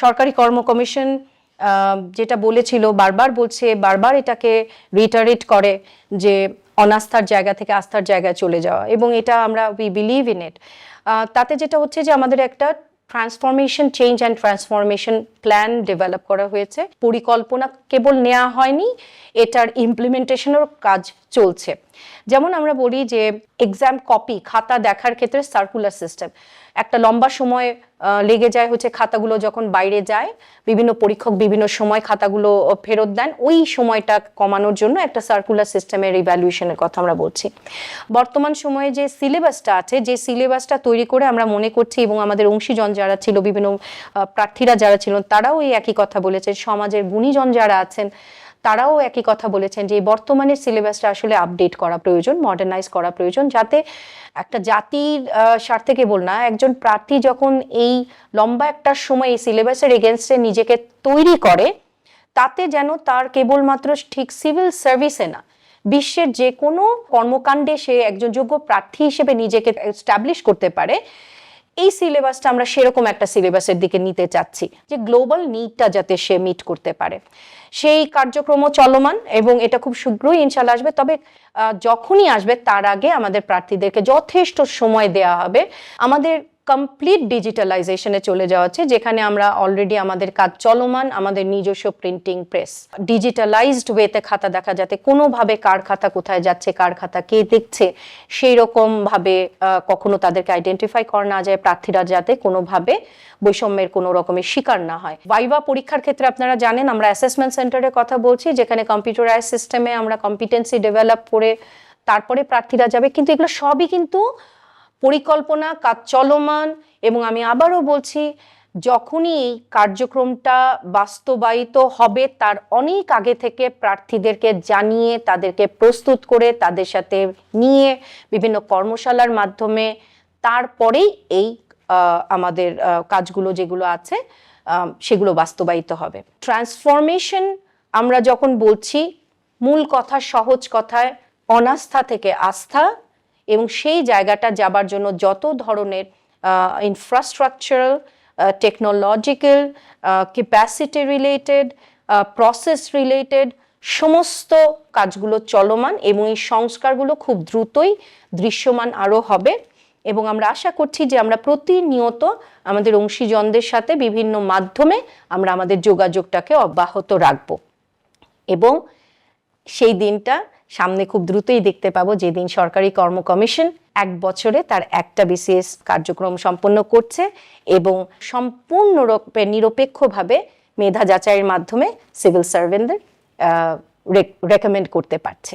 সরকারি কর্ম কমিশন যেটা বলেছিল, বারবার বলছে, বারবার এটাকে রিটারেট করে যে অনাস্থার জায়গা থেকে আস্থার জায়গায় চলে যাওয়া, এবং এটা আমরা উই বিলিভ ইন ইট তাতে যেটা হচ্ছে যে আমাদের একটা transformation change and transformation plan develop করা হয়েছে। পরিকল্পনা কেবল নেওয়া হয়নি, এটার ইমপ্লিমেন্টেশনের কাজ চলছে। যেমন আমরা বলি যে এক্সাম কপি খাতা দেখার ক্ষেত্রে সার্কুলার সিস্টেম একটা লম্বা সময় লেগে যায় হচ্ছে খাতাগুলো যখন বাইরে যায়, বিভিন্ন পরীক্ষক বিভিন্ন সময় খাতাগুলো ফেরত দেন, ওই সময়টা কমানোর জন্য একটা সার্কুলার সিস্টেমের ইভ্যালুয়েশনের কথা আমরা বলছি। বর্তমান সময়ে যে সিলেবাসটা আছে, যে সিলেবাসটা তৈরি করে আমরা মনে করছি এবং আমাদের অংশীজন যারা ছিল, বিভিন্ন প্রার্থীরা যারা ছিলেন তারাও এই একই কথা বলেছেন। সমাজের গুণীজন যারা আছেন তারাও একই কথা বলেছেন যে এই বর্তমানের সিলেবাসটা আসলে আপডেট করা প্রয়োজন মডার্নাইজ করা প্রয়োজন, যাতে একটা জাতির স্বার্থে কেবল না, একজন প্রার্থী যখন এই লম্বা একটা সময় এই সিলেবাসের এগেনস্টে নিজেকে তৈরি করে, তাতে যেন তার কেবলমাত্র ঠিক সিভিল সার্ভিসে না, বিশ্বের যে কোনো কর্মকাণ্ডে সে একজন যোগ্য প্রার্থী হিসেবে নিজেকে এস্টাবলিশ করতে পারে এই সিলেবাসটা আমরা সেরকম একটা সিলেবাসের দিকে নিতে চাচ্ছি, যে গ্লোবাল নিডটা যাতে সে মিট করতে পারে। সেই কার্যক্রমও চলমান এবং এটা খুব শীঘ্রই ইনশাল্লাহ আসবে, তবে যখনই আসবে তার আগে আমাদের প্রার্থীদেরকে যথেষ্ট সময় দেয়া হবে। আমাদের কমপ্লিট ডিজিটালাইজেশনে চলে যাওয়া হচ্ছে যেখানে আমরা অলরেডি আমাদের কাজ চলমান আমাদের নিজস্ব প্রিন্টিং প্রেস ডিজিটালাইজড ওয়েতে খাতা দেখা যাতে কোনোভাবে কার খাতা কোথায় যাচ্ছে কার খাতা কে দেখছে সেই রকম ভাবে আহ, কখনো তাদেরকে আইডেন্টিফাই করা না যায় প্রার্থীরা যাতে কোনোভাবে বৈষম্যের কোনো রকমের শিকার না হয়। ভাইভা পরীক্ষার ক্ষেত্রে আপনারা জানেন আমরা অ্যাসেসমেন্ট সেন্টারের কথা বলছি যেখানে কম্পিউটারাইজ সিস্টেমে আমরা কম্পিটেন্সি ডেভেলপ করে তারপরে প্রার্থীরা যাবে কিন্তু এগুলো সবই কিন্তু পরিকল্পনা, কাজ চলমান এবং আমি আবারও বলছি, যখনই এই কার্যক্রমটা বাস্তবায়িত হবে, তার অনেক আগে থেকে প্রার্থীদেরকে জানিয়ে, তাদেরকে প্রস্তুত করে, তাদের সাথে নিয়ে, বিভিন্ন কর্মশালার মাধ্যমে, তারপরেই এই আমাদের কাজগুলো যেগুলো আছে সেগুলো বাস্তবায়িত হবে। ট্রান্সফরমেশন আমরা যখন বলছি, মূল কথা, সহজ কথায়, অনাস্থা থেকে আস্থা এবং সেই জায়গাটা যাবার জন্য যত ধরনের infrastructural technological capacity related process related সমস্ত কাজগুলো চলমান এবং এই সংস্কারগুলো খুব দ্রুতই দৃশ্যমান আরও হবে। এবং আমরা আশা করছি যে আমরা প্রতিনিয়ত আমাদের অংশীজনদের সাথে বিভিন্ন মাধ্যমে আমরা আমাদের যোগাযোগটাকে অব্যাহত রাখব। এবং সেই দিনটা সামনে খুব দ্রুতই দেখতে পাবো যেদিন সরকারি কর্ম কমিশন এক বছরে তার একটা বিসিএস কার্যক্রম সম্পন্ন করছে এবং সম্পূর্ণরূপে নিরপেক্ষভাবে মেধা যাচাইয়ের মাধ্যমে সিভিল সার্ভেন্টদের রেকমেন্ড করতে পারছে।